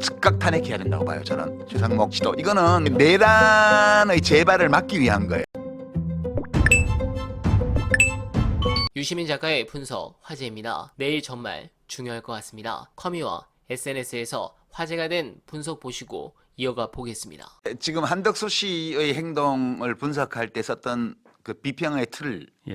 즉각 탄핵해야 된다고 봐요. 저는 최상목 씨도 이거는 내란의 재발을 막기 위한 거예요. 유시민 작가의 분석 화제입니다. 내일 정말 중요할 것 같습니다. 커미와 SNS에서 화제가 된 분석 보시고 이어가 보겠습니다. 지금 한덕수 씨의 행동을 분석할 때 썼던 그 비평의 틀을 어,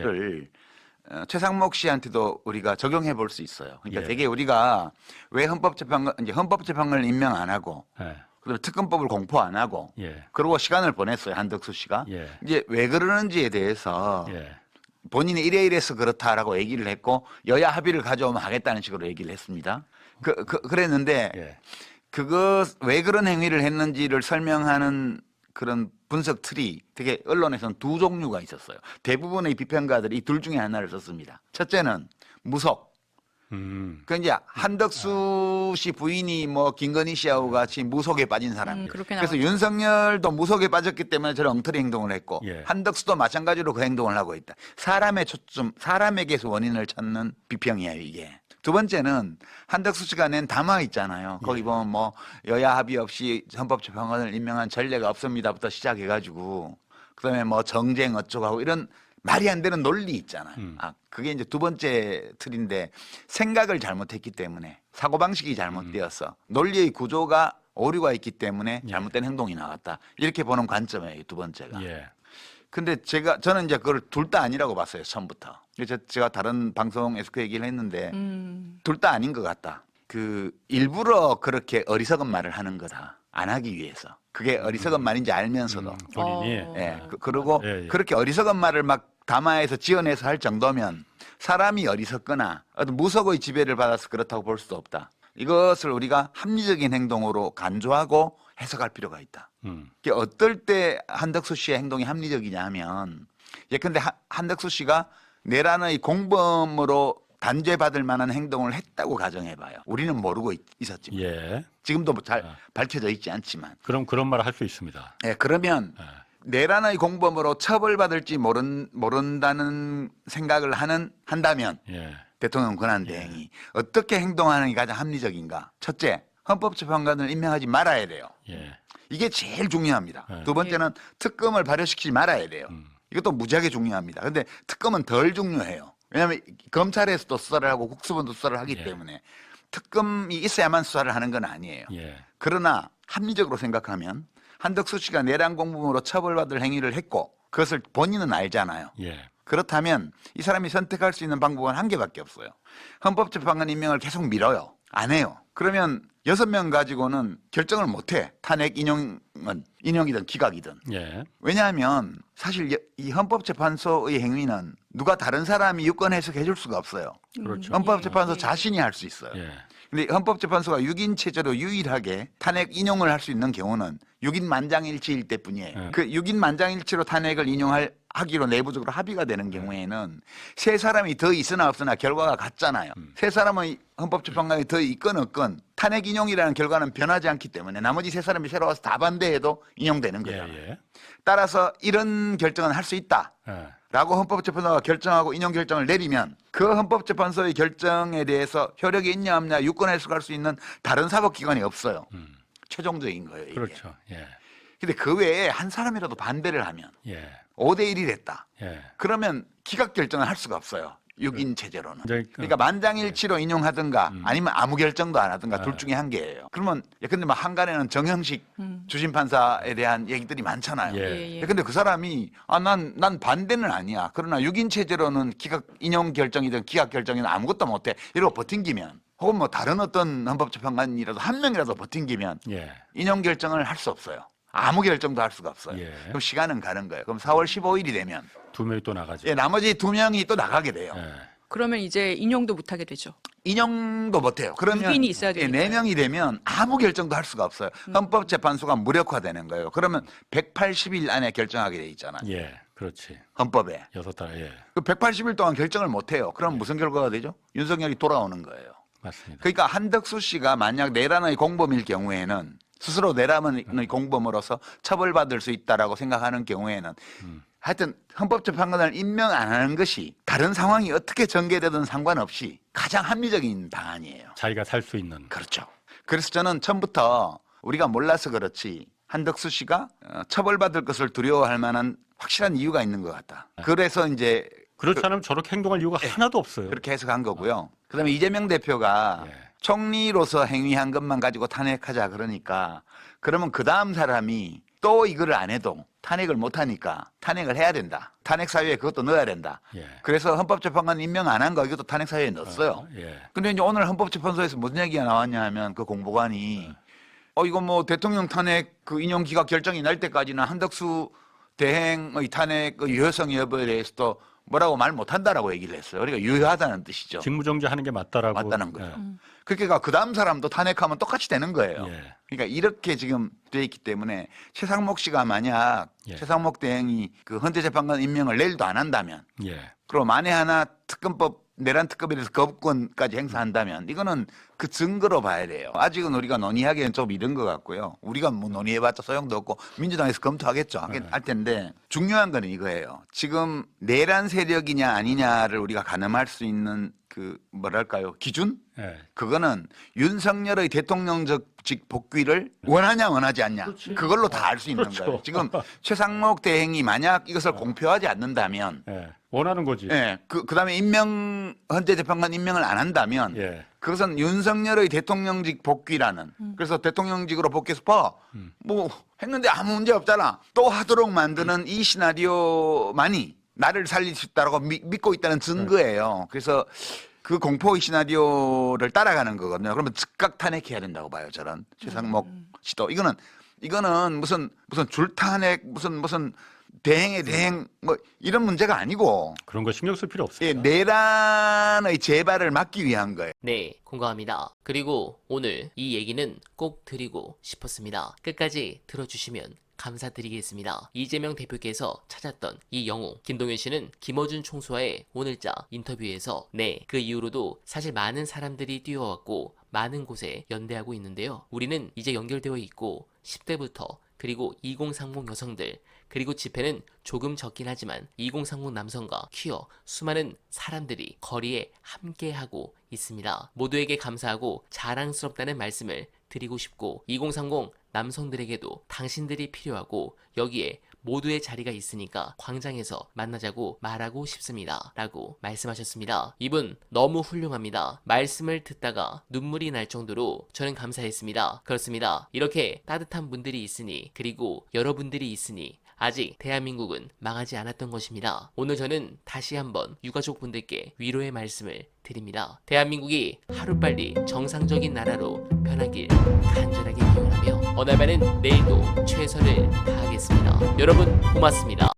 최상목 씨한테도 우리가 적용해 볼 수 있어요. 그러니까 예. 되게 우리가 왜 헌법재판관 이제 헌법재판관을 임명 안 하고 예. 그다음에 특검법을 공포 안 하고 예. 그러고 시간을 보냈어요 한덕수 씨가 예. 이제 왜 그러는지에 대해서 예. 본인이 이래 이래서 그렇다라고 얘기를 했고 여야 합의를 가져오면 하겠다는 식으로 얘기를 했습니다. 그, 그 그랬는데 예. 그거 왜 그런 행위를 했는지를 설명하는 그런 분석 틀이 되게 언론에서는 두 종류가 있었어요. 대부분의 비평가들이 이 둘 중에 하나를 썼습니다. 첫째는 무속. 음. 그 이제 한덕수 씨 부인이 뭐 김건희 씨하고 같이 무속에 빠진 사람. 음, 그렇게 그래서 나왔죠. 윤석열도 무속에 빠졌기 때문에 저런 엉터리 행동을 했고 예. 한덕수도 마찬가지로 그 행동을 하고 있다. 사람의 초점, 사람에게서 원인을 찾는 비평이에요 이게. 두 번째는 한덕수 씨가 낸 담화 있잖아요. 거기 예. 보면 뭐 여야 합의 없이 헌법재판관을 임명한 전례가 없습니다부터 시작해가지고 그다음에 뭐 정쟁 어쩌고 하고 이런 말이 안 되는 논리 있잖아요. 음. 아 그게 이제 두 번째 틀인데 생각을 잘못했기 때문에 사고 방식이 잘못되어서 논리의 구조가 오류가 있기 때문에 예. 잘못된 행동이 나왔다. 이렇게 보는 관점이에요. 두 번째가. 예. 근데 제가 저는 이제 그걸 둘 다 아니라고 봤어요. 처음부터. 그래서 제가 다른 방송에서 그 얘기를 했는데 음. 둘다 아닌 것 같다. 그 일부러 그렇게 어리석은 말을 하는 거다. 안 하기 위해서. 그게 어리석은 말인지 알면서도. 음, 본인이 어. 예. 그, 그리고 예, 예. 그렇게 어리석은 말을 막 담아에서 지어내서 할 정도면 사람이 어리석거나 어떤 무속의 지배를 받아서 그렇다고 볼 수도 없다. 이것을 우리가 합리적인 행동으로 간주하고 해석할 필요가 있다. 음. 어떨 때 한덕수 씨의 행동이 합리적이냐 하면 예컨대 하- 한덕수 씨가 내란의 공범으로 단죄받을 만한 행동을 했다고 가정해봐요. 우리는 모르고 있, 었지만 예. 지금도 잘 아. 밝혀져 있지 않지만 그럼 그런 말을 할 수 있습니다. 예, 그러면 예. 내란의 공범으로 처벌받을지 모른, 모른다는 생각을 하는 한다면 예. 대통령 권한 대행이 어떻게 행동하는 게 가장 합리적인가? 첫째, 헌법재판관을 임명하지 말아야 돼요. 예. 이게 제일 중요합니다. 네. 두 번째는 특검을 발효시키지 말아야 돼요. 음. 이것도 무지하게 중요합니다. 근데 특검은 덜 중요해요. 왜냐하면 검찰에서도 수사를 하고 국수본도 수사를 하기 예. 때문에 특검이 있어야만 수사를 하는 건 아니에요. 예. 그러나 합리적으로 생각하면 한덕수 씨가 내란 공범으로 처벌받을 행위를 했고 그것을 본인은 알잖아요. 예. 그렇다면 이 사람이 선택할 수 있는 방법은 한 개밖에 없어요. 헌법재판관 임명을 계속 미뤄요. 안 해요. 그러면 여섯 명 가지고는 결정을 못 해. 탄핵 인용은 인용이든 기각이든. 예. 왜냐하면 사실 여- 이 헌법재판소의 행위는 누가 다른 사람이 유권 해석해 줄 수가 없어요. 그렇죠. 헌법재판소 예. 자신이 할 수 있어요. 예. 근데 헌법재판소가 6인 체제로 유일하게 탄핵 인용을 할 수 있는 경우는 6인 만장일치일 때뿐이에요. 네. 그 6인 만장일치로 탄핵을 인용할 하기로 내부적으로 합의가 되는 경우에는 세 사람이 더 있으나 없으나 결과가 같잖아요. 음. 세 사람의 헌법재판관이 더 있건 없건 탄핵 인용이라는 결과는 변하지 않기 때문에 나머지 세 사람이 새로 와서 다 반대해도 인용되는 예. 거예요. 예. 따라서 이런 결정은 할 수 있다. 예. 라고 헌법재판소가 결정하고 인용 결정을 내리면 그 헌법재판소의 결정에 대해서 효력이 있냐 없냐 유권 해석할 수 있는 다른 사법기관이 없어요. 음. 최종적인 거예요. 이게. 그렇죠. 예. 근데 그 외에 한 사람이라도 반대를 하면 예. 5대 1이 됐다. 예. 그러면 기각 결정을 할 수가 없어요. 6인 체제로는. 이제 그- 그러니까 만장일치로 인용하든가 음. 아니면 아무 결정도 안 하든가 둘 아. 중에 한 개예요. 그러면 예컨대 막 한간에는 정형식 음. 주심 판사에 대한 얘기들이 많잖아요. 예. 예, 예. 근데 그 사람이 아 난 난 반대는 아니야. 그러나 6인 체제로는 기각 인용 결정이든 기각 결정이든 아무것도 못 해. 이러고 버틴기면 혹은 뭐 다른 어떤 헌법재판관이라도 한 명이라도 버틴기면 예. 인용 결정을 할 수 없어요. 아무 결정도 할 수가 없어요. 예. 그럼 시간은 가는 거예요. 그럼 4월 15일이 되면 두 명이 또 나가죠. 예, 나머지 두 명이 또 나가게 돼요. 예. 그러면 이제 인용도 못 하게 되죠. 인용도 못해요. 그러면 유인이 있어야 예, 되니까요. 네 명이 되면 아무 결정도 할 수가 없어요. 음. 헌법재판소가 무력화되는 거예요. 그러면 180일 안에 결정하게 돼 있잖아요. 예. 그렇지. 헌법에. 여섯 달. 예. 그 180일 동안 결정을 못 해요. 그럼 무슨 결과가 되죠? 윤석열이 돌아오는 거예요. 맞습니다. 그러니까 한덕수 씨가 만약 내란의 공범일 경우에는 스스로 내란의 공범으로서 처벌받을 수 있다라고 생각하는 경우에는 하여튼 헌법재판관을 임명 안 하는 것이 다른 상황이 어떻게 전개되든 상관없이 가장 합리적인 방안이에요. 자기가 살 수 있는. 그렇죠. 그래서 저는 처음부터 우리가 몰라서 그렇지 한덕수 씨가 어, 처벌받을 것을 두려워할 만한 확실한 이유가 있는 것 같다. 그래서 이제 그렇지 않으면 저렇게 행동할 이유가 하나도 없어요. 예. 그렇게 해석한 거고요. 그다음에 이재명 대표가 예. 총리로서 행위한 것만 가지고 탄핵하자 그러니까 그러면 그 다음 사람이 또 이거를 안 해도 탄핵을 못 하니까 탄핵을 해야 된다. 탄핵 사유에 그것도 넣어야 된다. 예. 그래서 헌법재판관 임명 안 한 거 이것도 탄핵 사유에 넣었어요. 예. 근데 이제 오늘 헌법재판소에서 무슨 얘기가 나왔냐 하면 그 공보관이 어 이거 뭐 대통령 탄핵 그 인용 기각 결정이 날 때까지는 한덕수 대행의 탄핵 그 유효성 여부에 대해서도 뭐라고 말 못한다라고 얘기를 했어요. 그러니까 유효하다는 뜻이죠. 직무정지하는 게 맞다라고. 맞다는 거죠. 예. 그러니까 그 다음 사람도 탄핵하면 똑같이 되는 거예요. 예. 그러니까 이렇게 지금 돼 있기 때문에 최상목 씨가 만약 예. 최상목 대행이 그 헌재재판관 임명을 내일도 안 한다면 예. 그리고 만에 하나 특검법 내란 특검에 대해서 거부권까지 행사한다면 이거는 그 증거로 봐야 돼요. 아직은 우리가 논의하기엔 좀 이른 것 같고요. 우리가 뭐 논의해봤자 소용도 없고 민주당에서 검토하겠죠. 하긴 할 텐데 중요한 거는 이거예요. 지금 내란 세력이냐 아니냐를 우리가 가늠할 수 있는 그 뭐랄까요 기준? 예. 그거는 윤석열의 대통령직 복귀를 원하냐 원하지 않냐 그렇지. 그걸로 다 알 수 있는 그렇죠. 거예요. 지금 최상목 대행이 만약 이것을 공표하지 않는다면 예. 원하는 거지. 예, 그, 그 다음에 임명, 헌재 재판관 임명을 안 한다면, 예. 그것은 윤석열의 대통령직 복귀라는, 그래서 대통령직으로 복귀해서 봐, 음. 뭐, 했는데 아무 문제 없잖아. 또 하도록 만드는 이 시나리오만이 나를 살릴 수 있다고 믿고 있다는 증거예요. 그래서 그 공포의 시나리오를 따라가는 거거든요. 그러면 즉각 탄핵해야 된다고 봐요, 저는. 최상목 씨도. 이거는, 이거는 무슨, 무슨 줄탄핵, 무슨, 무슨 대행의 대행, 뭐, 이런 문제가 아니고, 그런 거 신경 쓸 필요 예, 없습니다. 내란의 재발을 막기 위한 거예요. 네, 공감합니다. 그리고 오늘 이 얘기는 꼭 드리고 싶었습니다. 끝까지 들어주시면 감사드리겠습니다. 이재명 대표께서 찾았던 이 영웅 김동현 씨는 김어준 총수와의 오늘자 인터뷰에서 네, 그 이후로도 사실 많은 사람들이 뛰어왔고 많은 곳에 연대하고 있는데요. 우리는 이제 연결되어 있고 10대부터 그리고 2030 여성들 그리고 집회는 조금 적긴 하지만 2030 남성과 퀴어 수많은 사람들이 거리에 함께하고 있습니다. 모두에게 감사하고 자랑스럽다는 말씀을 드리고 싶고 2030 남성들에게도 당신들이 필요하고 여기에 모두의 자리가 있으니까 광장에서 만나자고 말하고 싶습니다. 라고 말씀하셨습니다. 이분 너무 훌륭합니다. 말씀을 듣다가 눈물이 날 정도로 저는 감사했습니다. 그렇습니다. 이렇게 따뜻한 분들이 있으니 그리고 여러분들이 있으니 아직 대한민국은 망하지 않았던 것입니다. 오늘 저는 다시 한번 유가족 분들께 위로의 말씀을 드립니다. 대한민국이 하루빨리 정상적인 나라로 변하길 간절하게 기원하며 어날바는 내일도 최선을 다하겠습니다. 여러분 고맙습니다.